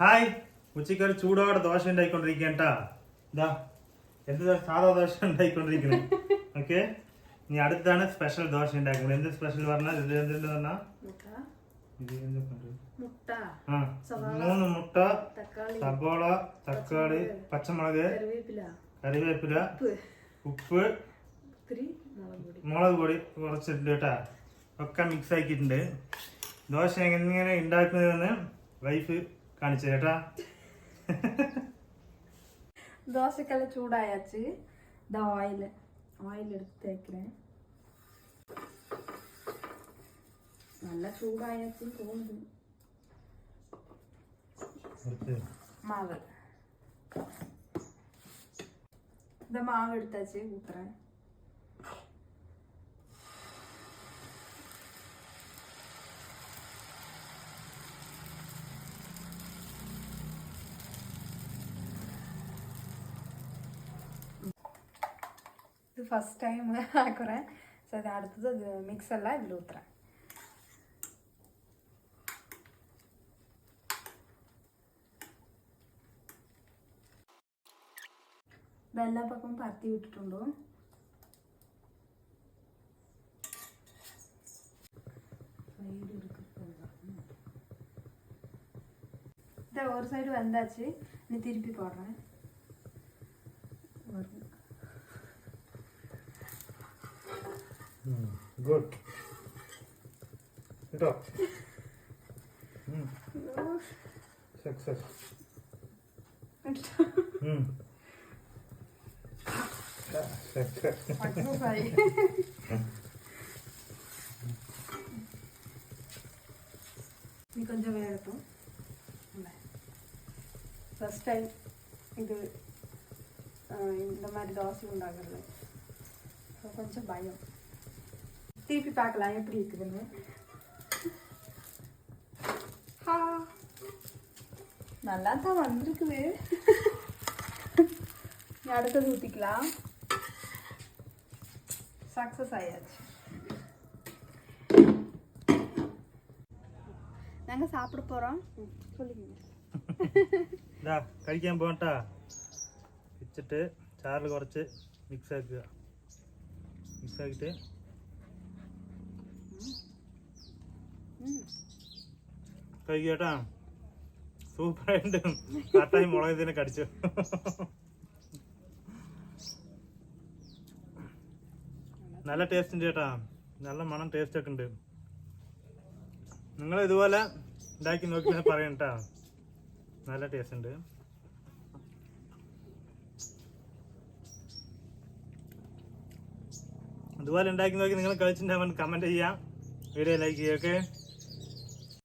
Hi. ഉച്ചയ്ക്ക് ഒരു ചൂടോടെ ദോശ ഉണ്ടായിക്കൊണ്ടിരിക്കട്ടാ ഇതാ എന്ത്? സാധാ ദോശ ഉണ്ടായിക്കൊണ്ടിരിക്കുന്നത് ഓക്കെ. ഇനി അടുത്താണ് സ്പെഷ്യൽ ദോശ ഉണ്ടാക്കുന്നത്. എന്ത് സ്പെഷ്യൽ പറഞ്ഞാൽ ഇത് എന്തെന്ന് പറഞ്ഞാൽ ആ സവാള. മൂന്ന് മുട്ട സബോള തക്കാളി പച്ചമുളക്. കറിവേപ്പില. ഉപ്പ്. മുളക് പൊടി. കുറച്ചിട്ടുണ്ട് കേട്ടാ ഒക്കെ മിക്സ് ആക്കിയിട്ടുണ്ട്. ദോശ എങ്ങനെ ഉണ്ടാക്കുന്നതെന്ന് വൈഫ് കാണിച്ചു ചേട്ടാ ദോശക്കെല്ലാം ചൂടായച്ച് ഇത് ഓയിൽ ഓയിൽ എടുത്ത് വെക്കണേ നല്ല ചൂടായച്ച് തോന്നുന്നു. മാവ്. ഇത് മാവ് എടുത്തച്ച് കൂത്തറേ ഇത് ഫസ്റ്റ് ടൈം ആക്കുറേ ಸೊ ಇದು അടുത്തത് ഇത് മിക്സ് അല്ല ഇതിൽ ഊത്തറ ഇതെല്ലാ പക്കം പരത്തി വിട്ടിട്ടുണ്ടോ ഇത് ഒരു സൈഡ് വെന്താച്ച് ഇനി തിരുപ്പി പോടണേ ഗുഡ് കേട്ടോ സക്സസ് സക്സസ് മനസ്സിലായി നീ കൊഞ്ചം വേഗത്തും ஃபர்ஸ்ட் டைம் இது ஆஹ் இந்த மாதிரி தோசை உண்டாகிறது ஸோ கொஞ்சம் பயம் திருப்பி பார்க்கலாம் எப்படி இருக்குதுன்னு. நல்லா தான் வந்திருக்குது. அடுத்தது ஊற்றிக்கலாம் சக்ஸஸ் ஆயாச்சு. நாங்கள் சாப்பிட போகிறோம் சொல்லுங்க. கழிக்காம போகட்டா. வச்சுட்டு சாரில் குறைச்சி மிக்ஸ் ஆக்கு மிக்ஸ் ஆகிட்டு കഴിക്കട്ടാ സൂപ്പറായിട്ട് കട്ടായി മുളക് ഇതിനെ കടിച്ചു. നല്ല ടേസ്റ്റ് ഉണ്ട് ചേട്ടാ നല്ല മണം ടേസ്റ്റ് ഒക്കെ ഉണ്ട്. നിങ്ങൾ ഇതുപോലെ ഉണ്ടാക്കി നോക്കി പറയണ്ടാ നല്ല ടേസ്റ്റ് ഉണ്ട്. ഇതുപോലെ ഉണ്ടാക്കി നോക്കി നിങ്ങൾ കഴിച്ചിട്ടുണ്ടാവാൻ കമന്റ് ചെയ്യാം. വീഡിയോ ലൈക്ക് ചെയ്യുക ഓക്കെ